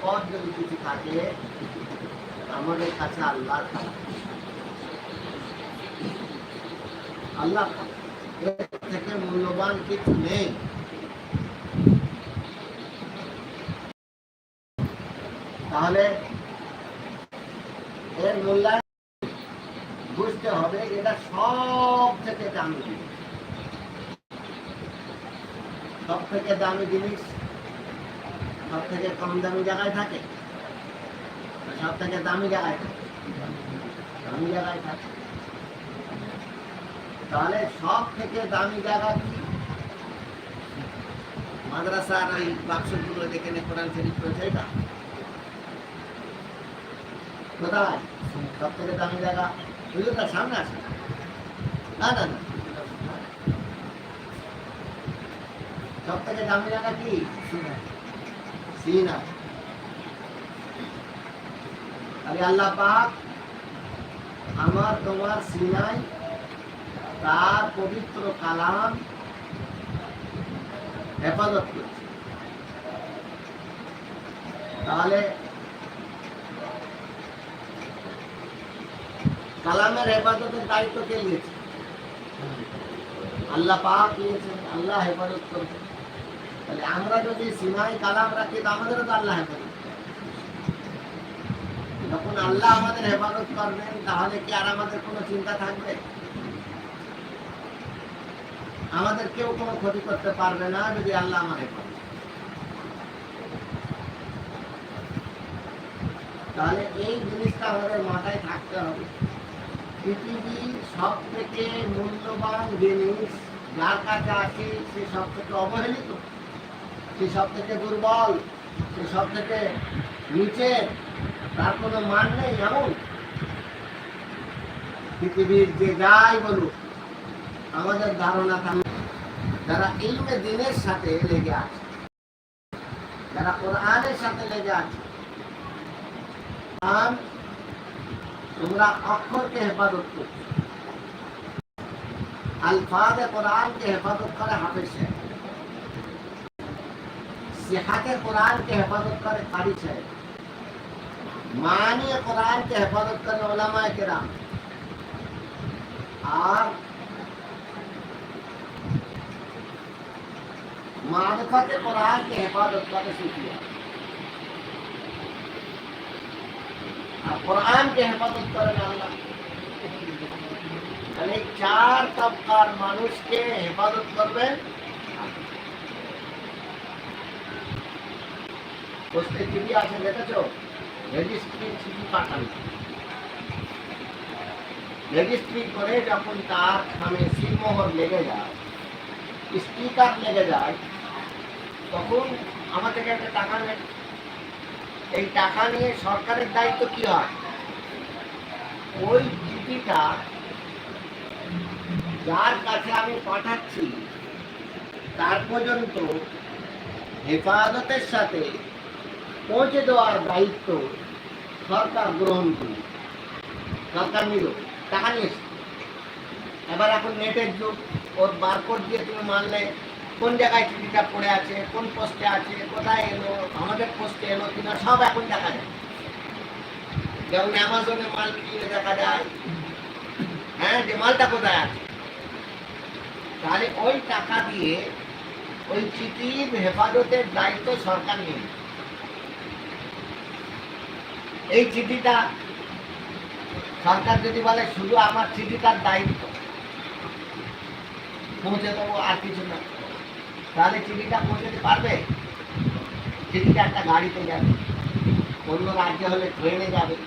সম্পদ যদি কিছু থাকে, আমাদের কাছে আল্লাহ আল্লাহ থেকে মূল্যবান কিছু নেই। তাহলে এর মূল্যায়ন বুঝতে হবে, এটা সব থেকে দামি জিনিস। সব থেকে দামি জিনিস সব থেকে কম দামি জায়গায় থাকে? সব থেকে দামি জায়গায় দামি জায়গায় থাকে। তাহলে সব থেকে দামি জায়গা কি? মাদ্রাসার ওই বাক্সগুলো যেখানে কোরআন শরীফ রয়েছে এটা? কোথায়? সব থেকে দামি জায়গা? হুজুরটা সামনে আসে না না না। সব থেকে দামি জায়গা কি? সিনা আরে আল্লাহ পাক আমার তোমার সিনাই তার পবিত্র কালাম হেফাজত করছে। তাহলে কালামের হেফাজতের দায়িত্ব কে নিয়েছে? আল্লাহ পাক নিয়েছেন আল্লাহ হেফাজত করছেন তাহলে আমরা যদি সিনাই কালাম রাখি, তো আমাদেরও তো আল্লাহ যখন আল্লাহ আমাদের হেফাজত করবেন, তাহলে কি আর আমাদের কোনো চিন্তা থাকবে? আমাদের কেউ কোনো ক্ষতি করতে পারবে না যদি আল্লাহ আমার হেফাজত তাহলে এই জিনিসটা আমাদের মাথায় থাকতে হবে। পৃথিবী সব থেকে মূল্যবান জিনিস, যার কাছে আছে, সে সব থেকে অবহেলিত। সে সব থেকে দুর্বল সে সব থেকে নিচে, তার কোনো মান নেই এমন। পৃথিবীর যে যাই বলুক, আমাদের ধারণা যারা ইলমে দিনের সাথে লেগে আছে, যারা কোরআনের সাথে লেগে আছে তোমরা অক্ষরকে হেফাজত করছ আলফাজে কোরআনকে হেফাজত করে হাফেজ। সাহেব সিহাতে কোরআনকে হেফাজত করে কারি সাহেব মানিয়ে কোরআনকে হেফাজত করে ওলামায়ে কেরাম আর মারফতে কোরআনকে হেফাজত করে সুফিয়া আর কোরআনকে হেফাজত করেন আল্লাহ তাহলে চার তবকার মানুষকে হেফাজত করবেন পোস্টে চিঠি আছে, দেখেছ? চিঠি রেজিস্ট্রি করে যখন তার খামে লেগে যায় লেগে যায়, তখন আমার থেকে একটা টাকা নেয় এই টাকা নিয়ে সরকারের দায়িত্ব কি হয়? ওই চিঠিটা যার কাছে আমি পাঠাচ্ছি, তার পর্যন্ত হেফাজতের সাথে পৌঁছে দেওয়ার দায়িত্ব সরকার গ্রহণ করবে সরকার নিল, টাকা নিয়েছে এবার এখন নেটের যুগ, ওর বারকোড দিয়ে তুমি মানলে কোন জায়গায় চিঠিটা পড়ে আছে, কোন পোস্টে আছে, কোথায় এলো, আমাদের পোস্টে এলো কিনা, সব এখন দেখা যায়। যেমন অ্যামাজনে মাল কিনে দেখা যায়। হ্যাঁ যে মালটা কোথায় আছে? তাহলে ওই টাকা দিয়ে ওই চিঠির হেফাজতের দায়িত্ব সরকার নিয়ে নেয়। এই চিঠিটা সরকার যদি বলে শুধু আমার চিঠিটার দায়িত্ব, পৌঁছে দেবো আর কিছু না। তাহলে চিঠিটা পৌঁছতে পারবে? চিঠিটা একটা গাড়িতে যাবে। অন্য রাজ্যে হলে ট্রেনে যাবে।